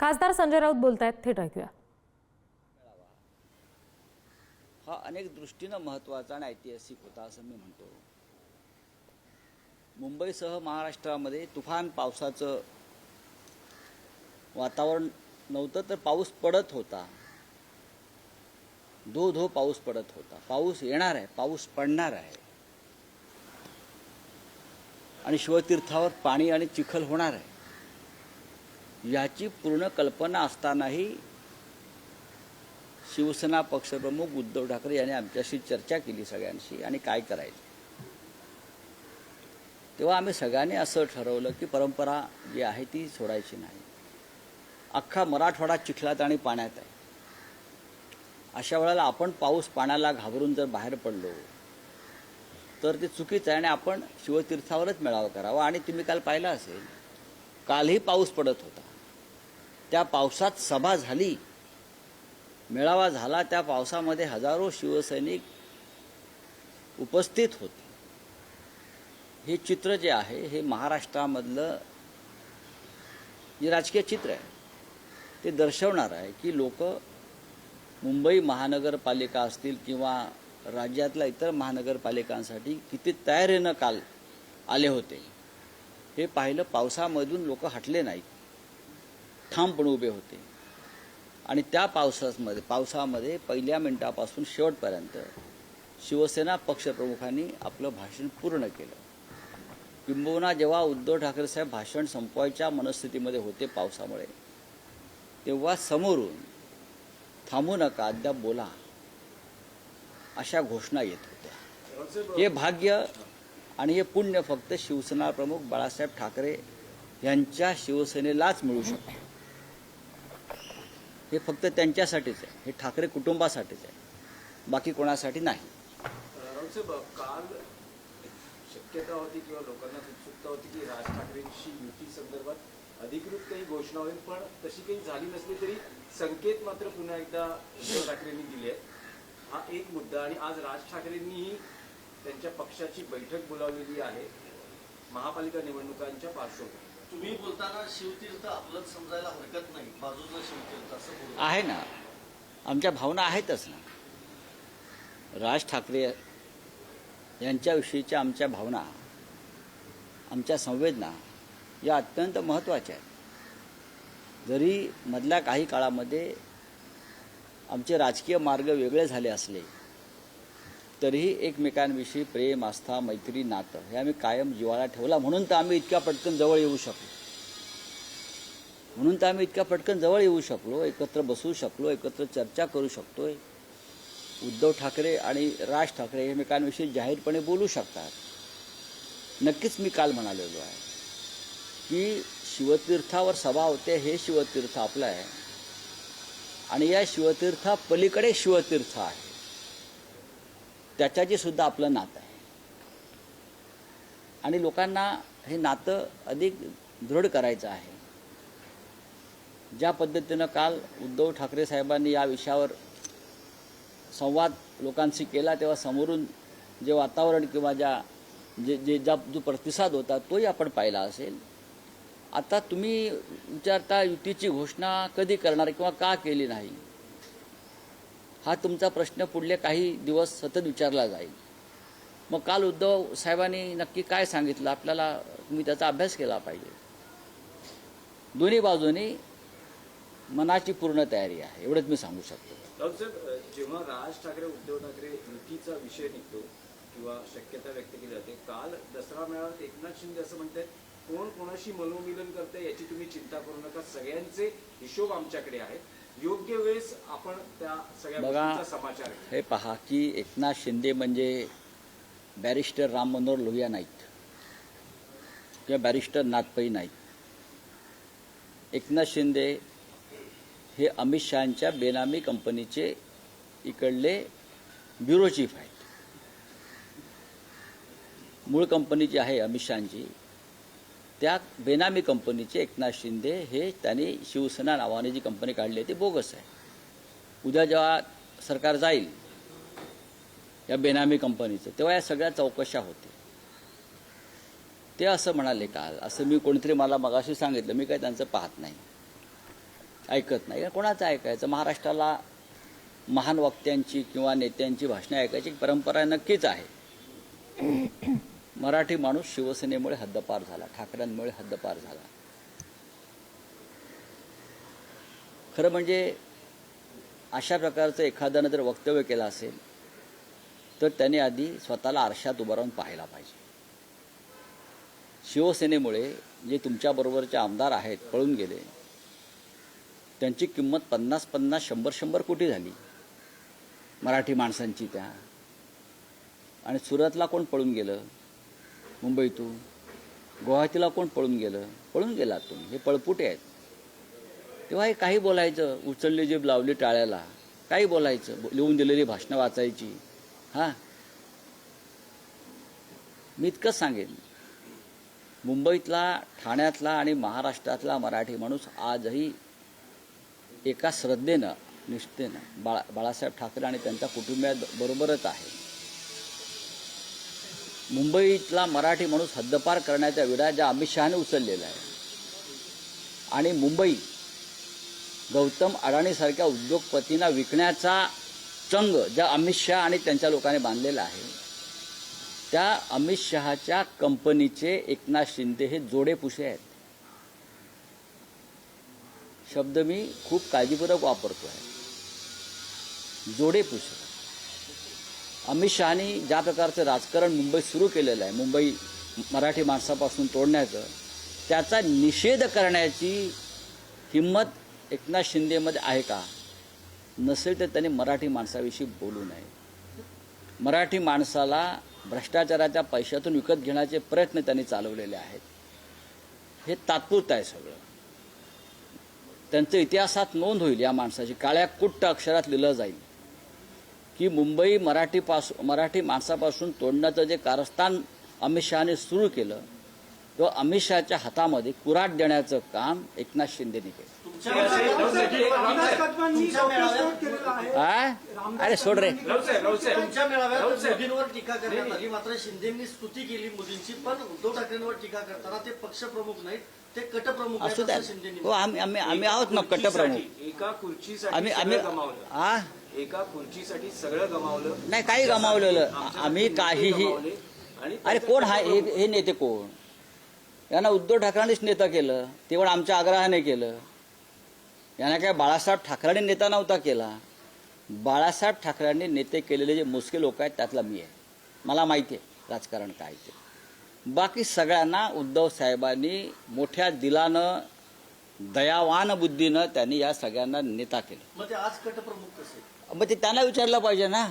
खासदार संजय राऊत बोलतायत थेट ऐकूया. हा अनेक दृष्टीनं महत्त्वाचा आणि ऐतिहासिक होता असं मी म्हणतो. मुंबईसह महाराष्ट्रामध्ये तुफान पावसाचं वातावरण नव्हतं तर पाऊस पडत होता. धो धो पाऊस पडत होता. पाऊस येणार आहे पाऊस पडणार आहे. आणि शिवतीर्थावर पाणी आणि चिखल होणार आहे. याची पूर्ण कल्पना असतानाही शिवसेना पक्षप्रमुख उद्धव ठाकरे यांनी आमच्याशी चर्चा केली सगळ्यांशी आणि काय करायचं. तेव्हा आम्ही सगळ्यांनी असं ठरवलं की परंपरा जी आहे ती सोडायची नाही. अख्खा मराठवाडा चिखलात आणि पाण्यात आहे. अशा वेळेला आपण पाऊस पाण्याला घाबरून जर बाहेर पडलो तर ते चुकीचं आहे आणि आपण शिवतीर्थावरच मेळावा करावा. आणि तुम्ही काल पाहिलं असेल कालही पाऊस पडत होता. त्या पावसात सभा झाली. मेळावा झाला त्या पावसामध्ये हजारो शिवसैनिक उपस्थित होते. हे चित्र जे आहे हे महाराष्ट्रामधलं जे राजकीय चित्र आहे ते दर्शवणार आहे की लोक मुंबई महानगरपालिका असतील किंवा राज्यातल्या इतर महानगरपालिकांसाठी किती तयारीनं काल आले होते हे पाहिलं पावसामधून लोक हटले नाहीत. ठामपणे उभे होते. आणि त्या पावसामध्ये पावसामध्ये पहिल्या मिनिटापासून शेवटपर्यंत शिवसेना पक्षप्रमुखांनी आपलं भाषण पूर्ण केलं. किंबहुना जेव्हा उद्धव ठाकरे साहेब भाषण संपवायच्या मनस्थितीमध्ये होते पावसामुळे तेव्हा समोरून थांबू नका अद्याप बोला अशा घोषणा येत होत्या. हे भाग्य आणि हे पुण्य फक्त शिवसेना प्रमुख बाळासाहेब ठाकरे यांच्या शिवसेनेलाच मिळू शकते. हे फक्त त्यांच्यासाठीच आहे. हे ठाकरे कुटुंबासाठीच आहे. बाकी कोणासाठी नाही. काल शक्यता होती किंवा लोकांना उत्सुकता होती की राज ठाकरेंशी युती संदर्भात अधिकृत काही घोषणा होईल पण तशी काही झाली नसली तरी संकेत मात्र पुन्हा एकदा उद्धव ठाकरेंनी दिले आहेत हा एक मुद्दा आणि आज राज ठाकरेंनीही त्यांच्या पक्षाची बैठक बोलावलेली आहे. महापालिका निवडणुकांच्या पार्श्वभूमीवर. तुम्ही बोलताना शिवतीर्थ आपलं समजायला हरकत नाही बाजूचं शिवतीर्थ असं आहे ना. आमच्या भावना आहेतच ना. राज ठाकरे यांच्याविषयीच्या आमच्या भावना आमच्या संवेदना या अत्यंत महत्त्वाच्या आहेत. जरी मधल्या काही काळामध्ये आमचे राजकीय मार्ग वेगळे झाले असले तरीही एकमेकांविषयी प्रेम आस्था मैत्री नातं हे आम्ही कायम जिवाळा ठेवला. म्हणून तर आम्ही इतक्या पटकन जवळ येऊ शकलो. म्हणून तर आम्ही इतक्या पटकन जवळ येऊ शकलो एकत्र बसू शकलो एकत्र चर्चा करू शकतोय. उद्धव ठाकरे आणि राज ठाकरे एकमेकांविषयी जाहीरपणे बोलू शकतात. नक्कीच मी काल म्हणालेलो आहे की शिवतीर्थावर सभा होते हे शिवतीर्थ आपलं आहे. आणि या शिवतीर्था पलीकडे शिवतीर्थ आहे. त्याच्याची सुद्धा आपलं नातं आहे. आणि लोकांना हे नातं अधिक दृढ करायचं आहे. ज्या पद्धतीनं काल उद्धव ठाकरे साहेबांनी या विषयावर संवाद लोकांशी केला तेव्हा समोरून जे वातावरण किंवा ज्या जे जे ज्या जो प्रतिसाद होता तोही आपण पाहिला असेल. आता तुम्ही विचारता युतीची घोषणा कधी करणार किंवा का केली नाही? हा तुमचा प्रश्न पुढले काही दिवस सतत विचारला जाईल. मग काल उद्धव साहेबांनी नक्की काय सांगितलं? आपल्याला तुम्ही त्याचा अभ्यास केला पाहिजे. दोन्ही बाजूनी मनाची पूर्ण तयारी आहे एवढंच मी सांगू शकतो. जेव्हा राज ठाकरे उद्धव ठाकरे युतीचा विषय निघतो किंवा शक्यता व्यक्त केली जाते काल दसरा मेळाव्यात एकनाथ शिंदे असं म्हणतात कोण कोणाशी मनोमिलन करते याची तुम्ही चिंता करू नका सगळ्यांचे हिशोब आमच्याकडे आहेत. योग्य वेळेस आपण त्या सगळ्या समाचार हे पहा की एकनाथ शिंदे म्हणजे बॅरिस्टर राम मनोहर लोहिया नाहीत. किंवा बॅरिस्टर नाथपई नाहीत. एकनाथ शिंदे हे अमित शहांच्या बेनामी कंपनीचे इकडले ब्युरो चीफ आहेत. मूळ कंपनी जी आहे अमित शहांची. त्या बेनामी कंपनीचे एकनाथ शिंदे हे त्यांनी शिवसेना नावाने जी कंपनी काढली आहे ती बोगस आहे. उद्या जेव्हा सरकार जाईल या बेनामी कंपनीचं तेव्हा या सगळ्या चौकशा होते ते असं म्हणाले काल असं मी कोणीतरी मला मगाशी सांगितलं मी काय त्यांचं पाहत नाही ऐकत नाही. कोणाचं ऐकायचं? महाराष्ट्राला महान वक्त्यांची किंवा नेत्यांची भाषणं ऐकायची परंपरा नक्कीच आहे. मराठी माणूस शिवसेनेमुळे हद्दपार झाला ठाकरेंमुळे हद्दपार झाला. खरं म्हणजे अशा प्रकारचं एखाद्यानं जर वक्तव्य केलं असेल तर त्याने आधी स्वतःला आरशात उभं राहून पाहायला पाहिजे. शिवसेनेमुळे जे तुमच्याबरोबरचे आमदार आहेत पळून गेले त्यांची किंमत पन्नास पन्नास शंभर शंभर कोटी झाली. मराठी माणसांची त्या. आणि सुरतला कोण पळून गेलं? मुंबईतून. गुवाहाटीला कोण पळून गेलं? पळून गेला तुम्ही. हे पळपुटे आहेत. तेव्हा हे काही बोलायचं. उचलली जे लावली टाळ्याला. काही बोलायचं. लिहून दिलेली भाषणं वाचायची. हां? मी इतकंच सांगेन. मुंबईतला ठाण्यातला आणि महाराष्ट्रातला मराठी माणूस आजही एका श्रद्धेनं निष्ठेनं बाळा बाळासाहेब ठाकरे आणि त्यांच्या कुटुंबियाबरोबरच आहे. मुंबईतला मराठी माणूस हद्दपार करण्याच्या विडा ज्या अमित शहाने उचललेला आहे. आणि मुंबई गौतम अडाणीसारख्या उद्योगपतींना विकण्याचा चंग ज्या अमित शहा आणि त्यांच्या लोकांनी बांधलेला आहे त्या अमित शहाच्या कंपनीचे एकनाथ शिंदे हे जोडेपुशे आहेत. शब्द मी खूप काळजीपूर्वक वापरतो आहे जोडेपुशे. अमित शहानी ज्या प्रकारचं राजकारण मुंबईत सुरू केलेलं आहे मुंबई मराठी माणसापासून तोडण्याचं त्याचा निषेध करण्याची हिंमत एकनाथ शिंदेमध्ये आहे का? नसेल तर त्यांनी मराठी माणसाविषयी बोलू नये. मराठी माणसाला भ्रष्टाचाराच्या पैशातून विकत घेण्याचे प्रयत्न त्यांनी चालवलेले आहेत. हे तात्पुरतं आहे सगळं. त्यांचं इतिहासात नोंद होईल या माणसाची. काळ्या कुट्ट अक्षरात लिहिलं जाईल. की मुंबई मराठीपासून मराठी माणसापासून तोडण्याचं जे कारस्थान अमित शहाने सुरू केलं तो अमित शहाच्या हातामध्ये कुराट देण्याचं काम एकनाथ शिंदेने केलं? अरे सोड रे. मात्र शिंदेंनी स्तुती केली मोदींची पण उद्धव ठाकरेंवर टीका करताना ते पक्षप्रमुख नाहीत ते कटप्रमुख आहेत असू द्या. हो आम्ही आम्ही आम्ही आहोत ना कट्टप्रमुख खुर्चीसाठी- एका खुर्चीसाठी आम्ही आम्ही एका खुर्चीसाठी सगळं गमावलं. नाही काही गमावलेलं. आम्ही काहीही अरे कोण हा हे. हे नेते कोण? यांना उद्धव ठाकरेंनीच नेता केलं. ते पण आमच्या आग्रहाने केलं. यांना काय बाळासाहेब ठाकरेंनी नेता नव्हता केला. बाळासाहेब ठाकरेंनी नेते केलेले जे मोजके लोक आहेत त्यातला मी आहे. मला माहिती आहे राजकारण काय ते. बाकी सगळ्यांना उद्धव साहेबांनी मोठ्या दिलानं दयावान बुद्धीनं त्यांनी या सगळ्यांना नेता केलं. आज कटप्रमुख कसे? मग ते त्यांना विचारलं पाहिजे ना.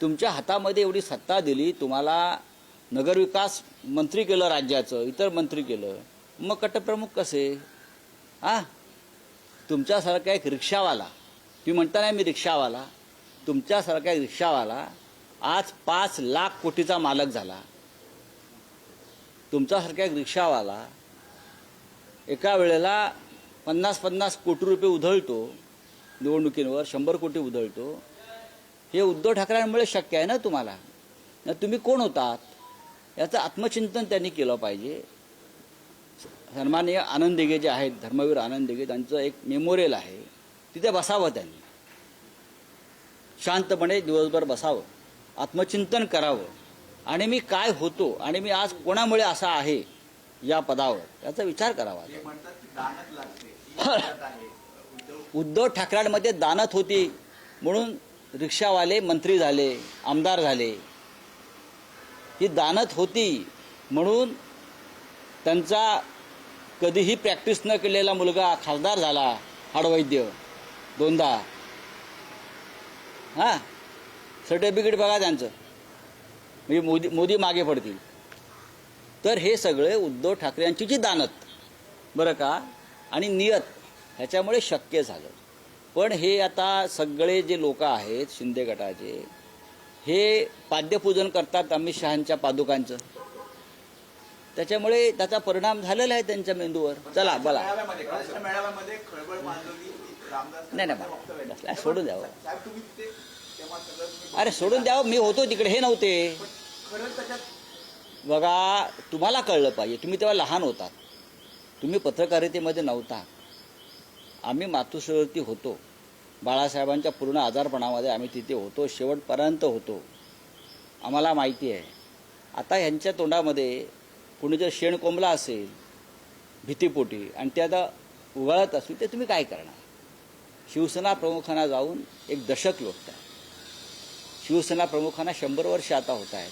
तुमच्या हातामध्ये एवढी सत्ता दिली तुम्हाला नगरविकास मंत्री केलं राज्याचं इतर मंत्री केलं मग कटप्रमुख कसे? आ? तुमच्यासारखा एक रिक्षावाला तुम्ही म्हणता नाही मी रिक्षावाला तुमच्यासारखा एक रिक्षावाला आज पाच लाख कोटीचा मालक झाला. तुमच्यासारखा एक रिक्षावाला एका वेळेला पन्नास पन्नास कोटी रुपये उधळतो निवडणुकींवर शंभर कोटी उधळतो. हे उद्धव ठाकरेंमुळे शक्य आहे ना तुम्हाला? ना तुम्ही कोण होतात? याचं आत्मचिंतन त्यांनी केलं पाहिजे. सन्माननीय आनंद दिघे जे आहेत धर्मवीर आनंद दिघे त्यांचं एक मेमोरियल आहे. तिथे बसावं त्यांनी. शांतपणे दिवसभर बसावं. आत्मचिंतन करावं. आणि मी काय होतो? आणि मी आज कोणामुळे असा आहे या पदावर? याचा विचार करावा. उद्धव ठाकरेंमध्ये दानत होती म्हणून रिक्षावाले मंत्री झाले आमदार झाले. ही दानत होती म्हणून त्यांचा कधीही प्रॅक्टिस न केलेला मुलगा खासदार झाला हाडवैद्य दोनदा. हां? सर्टिफिकेट बघा त्यांचं. म्हणजे मोदी मोदी मागे पडतील. तर हे सगळे उद्धव ठाकरे यांची जी दानत बरं का? आणि नियत ह्याच्यामुळे शक्य झालं. पण हे आता सगळे जे लोक आहेत शिंदे गटाचे हे पाद्यपूजन करतात अमित शहांच्या पादुकांचं. त्याच्यामुळे त्याचा परिणाम झालेला आहे त्यांच्या मेंदूवर. चला बोला. नाही नाही सोडून द्यावं. अरे सोडून द्यावं. मी होतो तिकडे हे नव्हते. बघा तुम्हाला कळलं पाहिजे. तुम्ही तेव्हा लहान होतात. तुम्ही पत्रकारितेमध्ये नव्हता. आम्ही मातोश्रीवरती होतो. बाळासाहेबांच्या पूर्ण आजारपणामध्ये आम्ही तिथे होतो. शेवटपर्यंत होतो. आम्हाला माहिती आहे. आता ह्यांच्या तोंडामध्ये कुणी जर शेण कोंबला असेल भीतीपोटी आणि ते आता उगाळत असू ते तुम्ही काय करणार? शिवसेना प्रमुखांना जाऊन एक दशक लोटतात. शिवसेना प्रमुखांना शंभर वर्ष आता होत आहेत.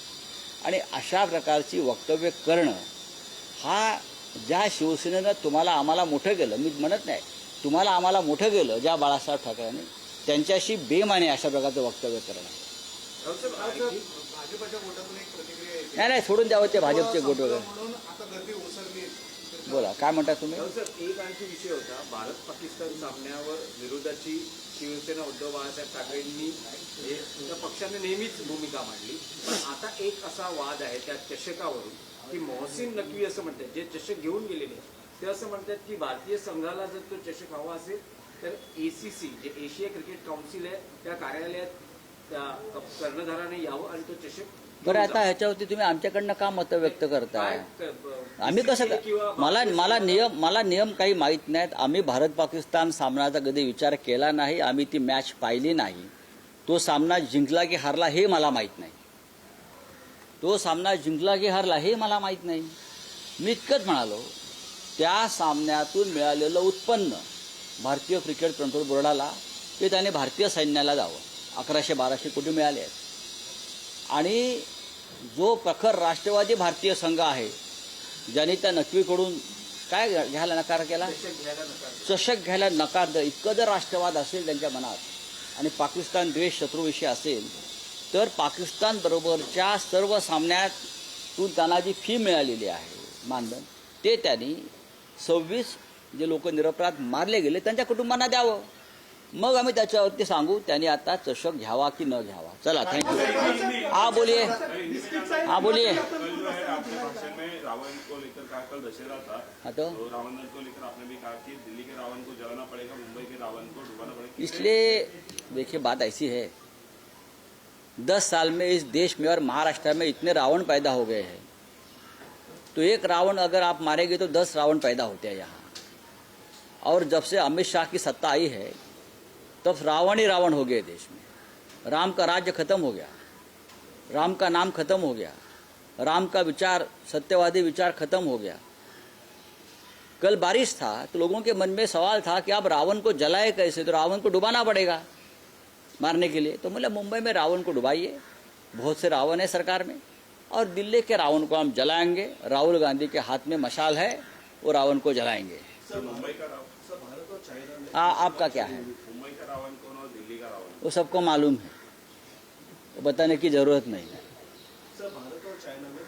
आणि अशा प्रकारची वक्तव्य करणं हा ज्या शिवसेनेनं तुम्हाला आम्हाला मोठं केलं मी म्हणत नाही. तुम्हाला आम्हाला मोठं केलं ज्या बाळासाहेब ठाकरेंनी त्यांच्याशी बेमाने अशा प्रकारचं वक्तव्य करणं नाही नाही सोडून द्यावं ते भाजपचे गोट वगैरे. बोला काय म्हणता तुम्ही? एक आणखी विषय होता. भारत पाकिस्तान सामन्यावर विरोधाची शिवसेना उद्धव बाळासाहेब ठाकरेंनी पक्षाने नेहमीच भूमिका मांडली. पण आता एक असा वाद आहे त्या चषकावरून की मोहसिन नकवी असं म्हणतात जे चषक घेऊन गेलेले ते असं म्हणतात की भारतीय संघाला जर तो चषक हवा असेल तर एसीसी जे एशिया क्रिकेट काउन्सिल आहे त्या कार्यालयात त्या कर्णधाराने यावं आणि तो चषक बरं आता. ह्याच्यावरती तुम्ही आमच्याकडनं का मतं व्यक्त करताय? आम्ही कसं मला मला नियम मला नियम काही माहीत नाहीत. आम्ही भारत पाकिस्तान सामन्याचा कधी विचार केला नाही आम्ही ती मॅच पाहिली नाही. तो सामना जिंकला की हारला हे मला माहीत नाही. तो सामना जिंकला की हारला हे मला माहीत नाही. मी इतकंच म्हणालो त्या सामन्यातून मिळालेलं उत्पन्न भारतीय क्रिकेट कंट्रोल बोर्डाला ते त्याने भारतीय सैन्याला जावं अकराशे बाराशे कोटी मिळाले आहेत. आणि जो प्रखर राष्ट्रवादी भारतीय संघ आहे ज्याने त्या नकवीकडून काय घ्यायला नकार केला? चषक घ्यायला नकार चषक घ्यायला नकार द इतकं जर राष्ट्रवाद असेल त्यांच्या मनात आणि पाकिस्तान द्वेष शत्रूविषयी असेल तर पाकिस्तान बरोबरच्या सर्व सामन्यातून त्यांना जी फी मिळालेली आहे मानधन ते त्यांनी सव्वीस जे लोक निरपराध मारले गेले त्यांच्या कुटुंबांना द्यावं. मग आम्ही त्याच्यावरती सांगू त्यांनी आता चषक घ्यावा की न घ्यावा. चला थँक्यू हा बोलिये. हा बोलिये. इसलिए देखिए बात ऐसी है। दस साल में इस देश में और महाराष्ट्र में इतने रावण पैदा हो गए हैं। तो एक रावण अगर आप मारेंगे तो दस रावण पैदा होते हैं यहाँ। और जब से अमित शाह की सत्ता आई है, तब रावण ही रावण हो गए देश में। राम का राज्य खत्म हो गया। राम का नाम खत्म हो गया। राम का विचार, सत्यवादी विचार खत्म हो गया। कल बारिश था तो लोगों के मन में सवाल था कि आप रावण को जलाए कैसे? तो रावण को डुबाना पड़ेगा मारने के लिए। तो मतलब मुंबई में रावण को डुबाइए। बहुत से रावण है सरकार में। और दिल्ली के रावण को हम जलाएँगे। राहुल गांधी के हाथ में मशाल है वो रावण को जलाएँगे। मुंबई का रावण आ, आपका क्या है? मुंबई का रावण कौन और दिल्ली का रावण? वो सबको मालूम है। वो बताने की ज़रूरत नहीं है। सर भारत और चाइना में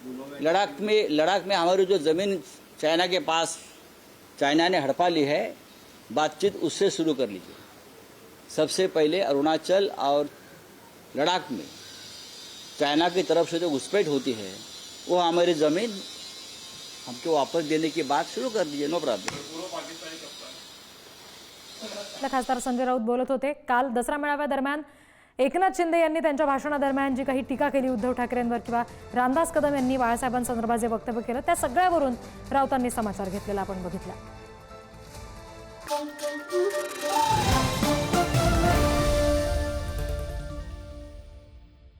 हो है हैं लद्दाख लद्दाख में हमारी जो ज़मीन चाइना के पास चाइना ने हड़पा ली है बातचीत उससे शुरू कर लीजिए। सबसे पहले अरुणाचल और लद्दाख में। चाइना की तरफ से जो घुसपैठ होती है वो हमारी ज़मीन हमको वापस देने की बात शुरू कर दीजिए नो प्रॉब्लम खासदार संजय राऊत बोलत होते काल दसरा मेळाव्यादरम्यान एकनाथ शिंदे यांनी त्यांच्या भाषणादरम्यान जी काही टीका केली उद्धव ठाकरेंवर किंवा रामदास कदम यांनी बाळासाहेबांसंदर्भात जे वक्तव्य केलं त्या सगळ्यावरून राऊतांनी समाचार घेतलेला आपण बघितला.